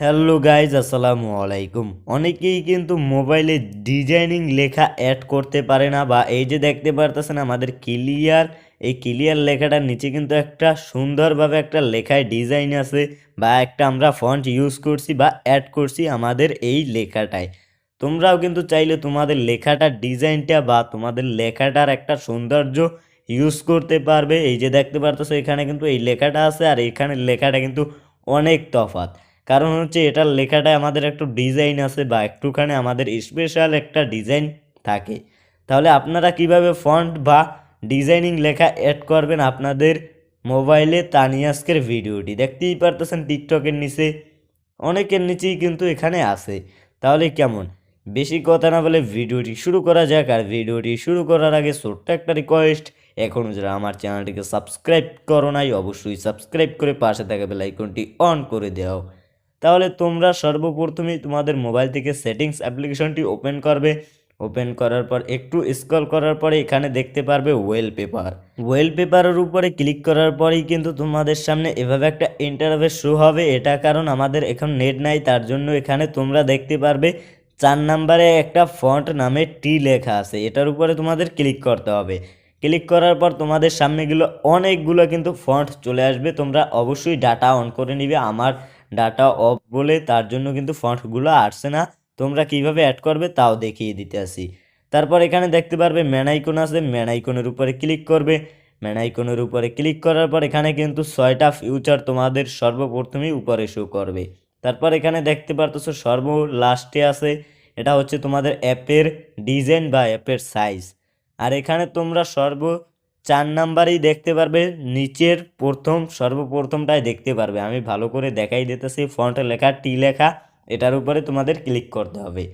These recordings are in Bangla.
হ্যালো গাইজ, আসসালামু আলাইকুম। অনেকেই কিন্তু মোবাইলে ডিজাইনিং লেখা অ্যাড করতে পারে না বা এই যে দেখতে পারতেছেন আমাদের ক্লিয়ার, এই ক্লিয়ার লেখাটার নিচে কিন্তু একটা সুন্দরভাবে একটা লেখায় ডিজাইন আছে বা একটা আমরা ফন্ট ইউজ করছি বা অ্যাড করছি আমাদের এই লেখাটায়। তোমরাও কিন্তু চাইলে তোমাদের লেখাটার ডিজাইনটা বা তোমাদের লেখাটার একটা সৌন্দর্য ইউজ করতে পারবে। এই যে দেখতে পারতেছো, এখানে কিন্তু এই লেখাটা আছে আর এখানে লেখাটা কিন্তু অনেক তফাৎ। কারণ হচ্ছে এটার লেখাটায় আমাদের একটু ডিজাইন আছে বা একটুখানি আমাদের স্পেশাল একটা ডিজাইন থাকে। তাহলে আপনারা কীভাবে ফন্ট বা ডিজাইনিং লেখা অ্যাড করবেন আপনাদের মোবাইলে তা নিয়ে আজকের ভিডিওটি দেখতেই পারতেছেন টিকটকের নিচে, অনেকের নিচেই কিন্তু এখানে আছে। তাহলে কেমন? বেশি কথা না বলে ভিডিওটি শুরু করা যাক। আর ভিডিওটি শুরু করার আগে ছোট্ট একটা রিকোয়েস্ট এখনও যারা আমার চ্যানেলটিকে সাবস্ক্রাইব করো নাই, অবশ্যই সাবস্ক্রাইব করে পাশে থাকা বেল আইকনটি অন করে দাও। তাহলে তোমরা সর্বপ্রথমেই তোমাদের মোবাইল থেকে সেটিংস অ্যাপ্লিকেশনটি ওপেন করবে। ওপেন করার পর, একটু স্ক্রল করার পরে এখানে দেখতে পারবে ওয়েল পেপার ওয়েল পেপারের উপরে ক্লিক করার পরেই কিন্তু তোমাদের সামনে এভাবে একটা ইন্টারভেস শো হবে। এটা কারণ আমাদের এখন নেট নাই, তার জন্য এখানে তোমরা দেখতে পারবে চার নাম্বারে একটা ফন্ট নামে টি লেখা আছে। এটার উপরে তোমাদের ক্লিক করতে হবে। ক্লিক করার পর তোমাদের সামনেগুলো অনেকগুলো কিন্তু ফন্ট চলে আসবে। তোমরা অবশ্যই ডাটা অন করে নিবে। আমার ডাটা অফ বলে তার জন্য কিন্তু ফন্টগুলো আসছে না। তোমরা কীভাবে অ্যাড করবে তাও দেখিয়ে দিতে আসি। তারপর এখানে দেখতে পারবে ম্যান আইকন আছে ম্যান আইকনের উপরে ক্লিক করবে। ম্যান আইকনের উপরে ক্লিক করার পর এখানে কিন্তু ছয়টা ফিউচার তোমাদের সর্বপ্রথমেই উপরে শো করবে। তারপর এখানে দেখতে পারতেছো সর্ব লাস্টে আছে। এটা হচ্ছে তোমাদের অ্যাপের ডিজাইন বা অ্যাপের সাইজ আর এখানে তোমরা সর্ব চার নাম্বারেই দেখতে পারবে, নিচের প্রথম, সর্বপ্রথমটাই দেখতে পারবে। আমি ভালো করে দেখাই দিতেছি, ফন্ট লেখা, টি লেখা, এটার উপরে তোমাদের ক্লিক করতে হবে।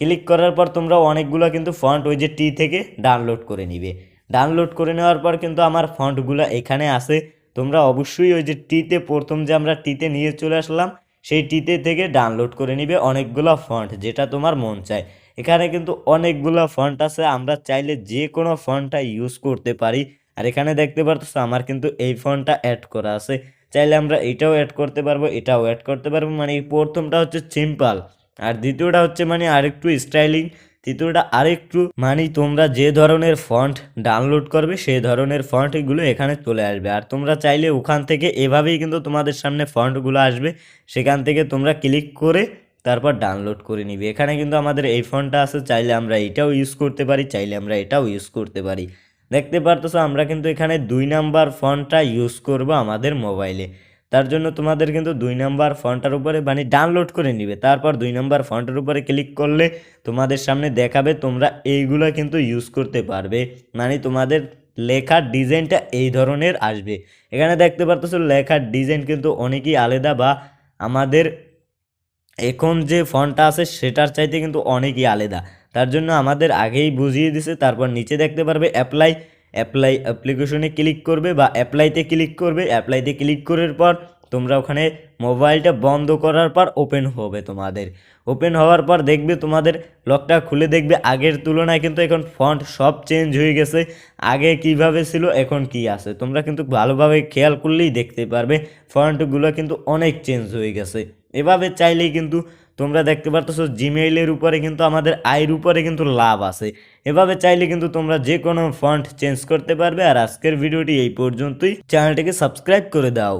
ক্লিক করার পর তোমরা অনেকগুলো কিন্তু ফন্ট ওই যে টি থেকে ডাউনলোড করে নিবে। ডাউনলোড করে নেওয়ার পর কিন্তু আমার ফন্টগুলো এখানে আছে। তোমরা অবশ্যই ওই যে টিতে প্রথম যে আমরা টিতে নিয়ে চলে আসলাম, সেই টিতে থেকে ডাউনলোড করে নিবে অনেকগুলো ফন্ট যেটা তোমার মন চায়। এখানে কিন্তু অনেকগুলো ফন্ট আছে, আমরা চাইলে যে কোনো ফন্টটা ইউজ করতে পারি। আর এখানে দেখতে পারতেছো আমার কিন্তু এই ফন্টটা অ্যাড করা আছে। চাইলে আমরা এটাও অ্যাড করতে পারব, এটাও অ্যাড করতে পারব মানে এই প্রথমটা হচ্ছে সিম্পল আর দ্বিতীয়টা হচ্ছে মানে আরেকটু স্টাইলিং তৃতীয়টা আরেকটু মানে তোমরা যে ধরনের ফন্ট ডাউনলোড করবে, সেই ধরনের ফন্টগুলো এখানে চলে আসবে। আর তোমরা চাইলে ওখান থেকে এভাবেই কিন্তু তোমাদের সামনে ফন্টগুলো আসবে, সেখান থেকে তোমরা ক্লিক করে তারপর ডাউনলোড করে নিবে। এখানে কিন্তু আমাদের এই ফোনটা আছে, চাইলে আমরা এটাও ইউজ করতে পারি, চাইলে আমরা এটাও ইউজ করতে পারি। দেখতে পারতেছো, আমরা কিন্তু এখানে দুই নাম্বার ফোনটা ইউজ করব আমাদের মোবাইলে তার জন্য তোমাদের কিন্তু দুই নাম্বার ফোনটার উপরে মানে ডাউনলোড করে নিবে। তারপর দুই নাম্বার ফোনটার উপরে ক্লিক করলে তোমাদের সামনে দেখাবে তোমরা এইগুলো কিন্তু ইউজ করতে পারবে। মানে তোমাদের লেখার ডিজাইনটা এই ধরনের আসবে। এখানে দেখতে পারতেছো, লেখার ডিজাইন কিন্তু অনেকই আলাদা বা আমাদের এখন যে ফন্টটা আছে সেটার চাইতে কিন্তু অনেকই আলাদা। তার জন্য আমাদের আগেই বুঝিয়ে দিছে, তারপর নিচে দেখতে পারবে অ্যাপ্লাই অ্যাপ্লাই অ্যাপ্লিকেশনে ক্লিক করবে বা অ্যাপ্লাইতে ক্লিক করবে। অ্যাপ্লাইতে ক্লিক করার পর তোমরা ওখানে মোবাইলটা বন্ধ করার পর ওপেন হবে তোমাদের। ওপেন হওয়ার পর দেখবে তোমাদের লকটা খুলে দেখবে, আগের তুলনায় কিন্তু এখন ফন্ট সব চেঞ্জ হয়ে গেছে। আগে কীভাবে ছিল, এখন কি আছে? তোমরা কিন্তু ভালোভাবে খেয়াল করলেই দেখতে পারবে ফন্টগুলো কিন্তু অনেক চেঞ্জ হয়ে গেছে। এভাবে চাইলেই কিন্তু তোমরা দেখতে পারতেছো জিমেইলের উপরে কিন্তু আমাদের আয়ের উপরে কিন্তু লাভ আছে। এভাবে চাইলে কিন্তু তোমরা যে কোনো ফন্ট চেঞ্জ করতে পারবে। আর আজকের ভিডিওটি এই পর্যন্তই। চ্যানেলটিকে সাবস্ক্রাইব করে দাও।